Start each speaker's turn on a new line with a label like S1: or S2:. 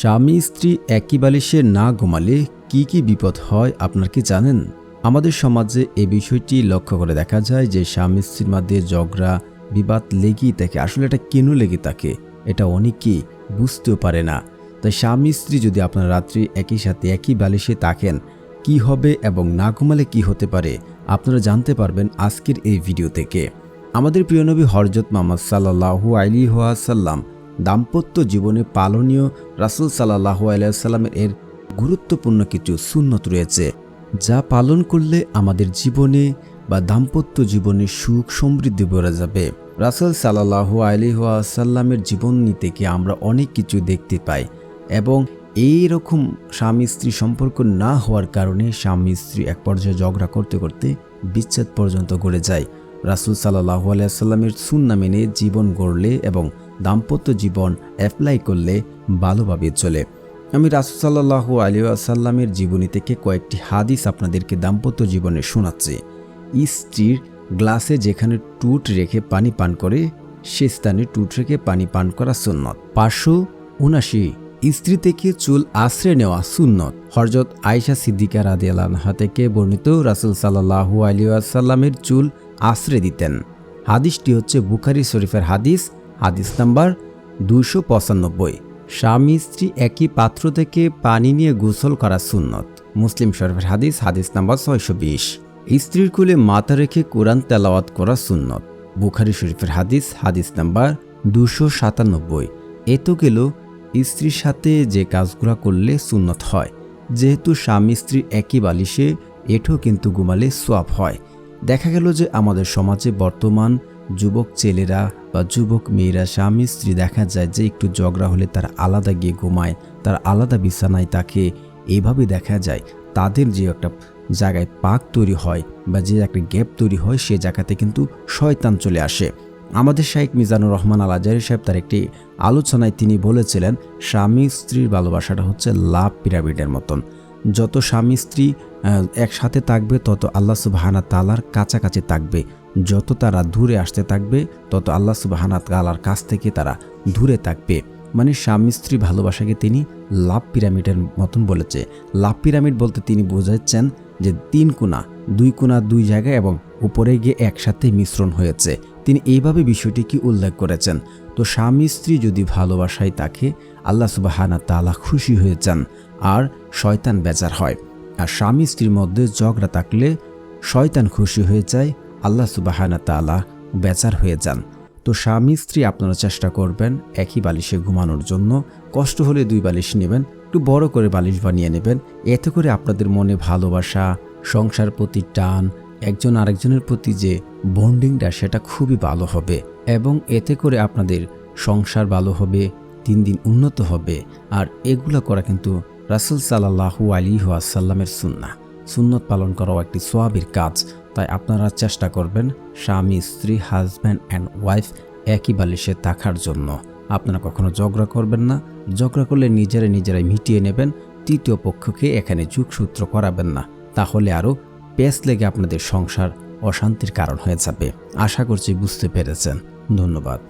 S1: স্বামী স্ত্রী একই বালিশে না ঘুমালে কি কি বিপদ হয় আপনার কি জানেন? আমাদের সমাজে এই বিষয়টি লক্ষ্য করে দেখা যায় যে স্বামী স্ত্রীর মধ্যে ঝগড়া, বিবাদ লেগেই থাকে। আসলে এটা কেন লেগে থাকে? এটা অনেকেই বুঝতেও পারে না। তাই স্বামী স্ত্রী যদি আপনার রাত্রি একই সাথে একই বালিশে থাকেন, কি হবে এবং না ঘুমালে কি হতে পারে? আপনারা জানতে পারবেন আজকের এই ভিডিও থেকে। আমাদের প্রিয়নবী হরজত মোহাম্মদ সাল্লাহু আলী সাল্লাম দাম্পত্য জীবনে পালনীয় রাসুল সাল্লাহু আলাইসাল্লামের এর গুরুত্বপূর্ণ কিছু সুন্নত রয়েছে, যা পালন করলে আমাদের জীবনে বা দাম্পত্য জীবনে সুখ সমৃদ্ধি বেড়ে যাবে। রাসুল সাল্লাহু আলী সাল্লামের জীবনী থেকে আমরা অনেক কিছু দেখতে পাই এবং এই রকম স্বামী স্ত্রী সম্পর্ক না হওয়ার কারণে স্বামী স্ত্রী এক পর্যায়ে ঝগড়া করতে করতে বিচ্ছেদ পর্যন্ত গড়ে যায়। রাসুল সাল্লাহু আলাইসাল্লামের সুন্না মেনে জীবন গড়লে এবং দাম্পত্য জীবন অ্যাপ্লাই করলে ভালোভাবে চলে। আমি রাসুল সাল্লাহু আলী আসাল্লামের জীবনী থেকে কয়েকটি হাদিস আপনাদেরকে দাম্পত্য জীবনে শোনাচ্ছি। স্ত্রীর গ্লাসে যেখানে টুট রেখে পানি পান করে, সে স্থানে টুট রেখে পানি পান করা সুন্নত। পাঁচশো উনাশি স্ত্রী থেকে চুল আশ্রয় নেওয়া সুন্নত। হরজত আয়সা সিদ্দিকা রাদি আল্লাহা থেকে বর্ণিত রাসুল সাল্লাহু আলী আসাল্লামের চুল আশ্রয় দিতেন। হাদিসটি হচ্ছে বুখারি শরীফের হাদিস হাদিস নাম্বার দুশো পঁচানব্বই। স্বামী স্ত্রী একই পাত্র থেকে পানি নিয়ে গোসল করা সুন্নত। মুসলিম শরীফের হাদিস হাদিস নাম্বার ছয়শো বিশ। স্ত্রীর কুলে মাথা রেখে কোরআন তেলাওয়াত করা সুন্নত। বুখারি শরীফের হাদিস হাদিস নাম্বার দুশো সাতানব্বই। এ তো গেল স্ত্রীর সাথে যে কাজগুলো করলে সুন্নত হয়। যেহেতু স্বামী স্ত্রী একই বালিশে, এঠো কিন্তু ঘুমালে সোয়াব হয়। দেখা গেল যে আমাদের সমাজে বর্তমান যুবক ছেলেরা বা যুবক মেয়েরা স্বামী স্ত্রী দেখা যায় যে একটু ঝগড়া হলে তারা আলাদা গিয়ে ঘুমায়, তার আলাদা বিছানায় তাকে এইভাবে দেখা যায় তাদের যে একটা জায়গায় পাক তৈরি হয় বা যে একটা গ্যাপ তৈরি হয় সে জায়গাতে কিন্তু শয়তান চলে আসে। আমাদের শাইক মিজানুর রহমান আল আজারি সাহেব তার একটি আলোচনায় তিনি বলেছিলেন, স্বামী স্ত্রীর ভালোবাসাটা হচ্ছে লাভ পিরামিডের মতন। যত স্বামী স্ত্রী একসাথে থাকবে, তত আল্লাহ সুবাহানা তালার কাছাকাছি থাকবে। যত তারা দূরে আসতে থাকবে, তত আল্লাহ সুবাহানা তালার কাছ থেকে তারা দূরে থাকবে। মানে স্বামী স্ত্রী ভালোবাসাকে তিনি লাভ পিরামিডের মতন বলেছে। লাভ পিরামিড বলতে তিনি বোঝাচ্ছেন যে তিন কোনা দুই কোনা দুই জায়গায় এবং উপরে গিয়ে একসাথে মিশ্রণ হয়েছে। তিনি এইভাবে বিষয়টিকে উল্লেখ করেছেন। তো স্বামী স্ত্রী যদি ভালোবাসায় তাকে আল্লাহ সুবাহানা তালা খুশি হয়ে যান, আর শয়তান বেজার হয়। আর স্বামী স্ত্রীর মধ্যে ঝগড়া থাকলে শয়তান খুশি হয়ে যায় আল্লাহ সুবাহানা তালা বেচার হয়ে যান। তো স্বামী স্ত্রী আপনারা চেষ্টা করবেন একই বালিশে ঘুমানোর জন্য। কষ্ট হলে দুই বালিশ নেবেন, একটু বড় করে বালিশ বানিয়ে নেবেন। এতে করে আপনাদের মনে ভালোবাসা, সংসার প্রতি টান, একজন আরেকজনের প্রতি যে বন্ডিংটা সেটা খুবই ভালো হবে। এবং এতে করে আপনাদের সংসার ভালো হবে দিন দিন উন্নত হবে। আর এগুলো করা কিন্তু রাসুল সাল্লাহু আলী আসাল্লামের সুন্না সুন্নত পালন করাও একটি সোয়াবির কাজ। তাই আপনারা চেষ্টা করবেন স্বামী, স্ত্রী হাজব্যান্ড অ্যান্ড ওয়াইফ একই বালিশে থাকার জন্য। আপনারা কখনো ঝগড়া করবেন না। ঝগড়া করলে নিজেরা নিজেরাই মিটিয়ে নেবেন। তৃতীয় পক্ষকে এখানে যুগসূত্র করাবেন না। তাহলে আরও পেস লেগে আপনাদের সংসার অশান্তির কারণ হয়ে যাবে। আশা করছি বুঝতে পেরেছেন। ধন্যবাদ।